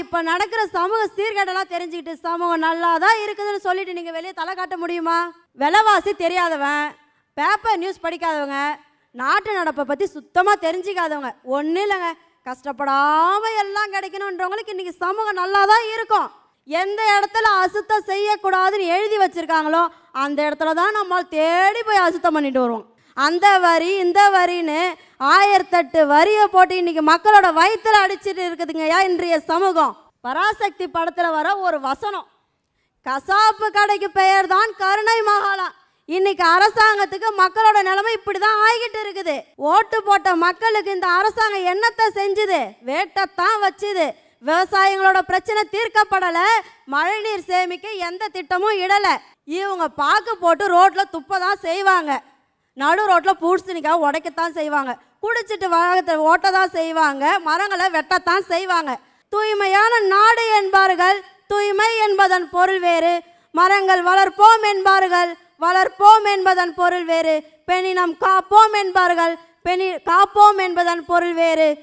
இப்போ நடக்கிற சமூக சீர்கேடெல்லாம் தெரிஞ்சுக்கிட்டு சமூகம் நல்லா தான் இருக்குதுன்னு சொல்லிட்டு நீங்கள் வெளியே தலை காட்ட முடியுமா? விலைவாசி தெரியாதவன் பேப்பர் நியூஸ் படிக்காதவங்க நாட்டு நடப்பை பற்றி சுத்தமாக தெரிஞ்சிக்காதவங்க. ஒன்றும் இல்லைங்க. கஷ்டப்படாமல் எல்லாம் கிடைக்கணுன்றவங்களுக்கு இன்றைக்கி சமூகம் நல்லா தான் இருக்கும். எந்த இடத்துல அசுத்தம் செய்யக்கூடாதுன்னு எழுதி வச்சுருக்காங்களோ அந்த இடத்துல தான் நம்மால் தேடி போய் அசுத்தம் பண்ணிட்டு வருவோம். அந்த வரி இந்த வரின்னு ஆயிரத்தெட்டு வரியை போட்டு இன்னைக்கு மக்களோட வயிற்றில் அடிச்சிட்டு இருக்குதுங்கய்யா இன்றைய சமூகம். பராசக்தி படத்தில் வர ஒரு வசனம். கசாப்பு கடைக்கு பெயர் தான் கருணை மகாலம் இன்னைக்கு அரசாங்கத்துக்கு மக்களோட நிலைமை இப்படி தான் ஆகிட்டு இருக்குது. ஓட்டு போட்ட மக்களுக்கு இந்த அரசாங்கம் என்னத்தை செஞ்சுது? வேட்டத்தான் வச்சுது. விவசாயிகளோட பிரச்சனை தீர்க்கப்படலை. மழைநீர் சேமிக்க எந்த திட்டமும் இடலை. இவங்க பாக்கு போட்டு ரோட்டில் துப்ப தான் செய்வாங்க. நடு ரோட்டில் பூசணிக்காய் உடைக்கத்தான் செய்வாங்க. குடிச்சிட்டு வாகத்தை ஓட்ட தான் செய்வாங்க. மரங்களை வெட்டத்தான் செய்வாங்க. தூய்மையான நாடு என்பார்கள். தூய்மை என்பதன் பொருள் வேறு. மரங்கள் வளர்ப்போம் என்பார்கள். வளர்ப்போம் என்பதன் பொருள் வேறு. பெண்ணினம் காப்போம் என்பார்கள். பெணி காப்போம் என்பதன் பொருள் வேறு.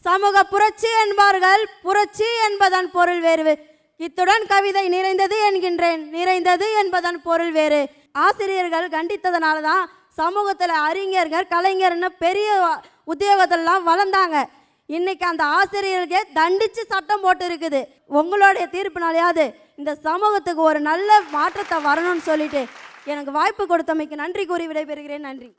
சமூக புரட்சி என்பார்கள். புரட்சி என்பதன் பொருள் வேறு. இத்துடன் கவிதை நிறைந்தது என்கின்றேன். நிறைந்தது என்பதன் பொருள் வேறு. ஆசிரியர்கள் கண்டித்ததனால தான் சமூகத்தில் அறிஞர்கள் கலைஞர்னு பெரிய உத்தியோகத்திலலாம் வளர்ந்தாங்க. இன்னைக்கு அந்த ஆசிரியர்களுக்கே தண்டிச்சு சட்டம் போட்டு இருக்குது உங்களுடைய தீர்ப்பினாலேயாவது இந்த சமூகத்துக்கு ஒரு நல்ல மாற்றத்தை வரணும்னு சொல்லிட்டு எனக்கு வாய்ப்பு கொடுத்தமைக்கு நன்றி கூறி விடைபெறுகிறேன். நன்றி.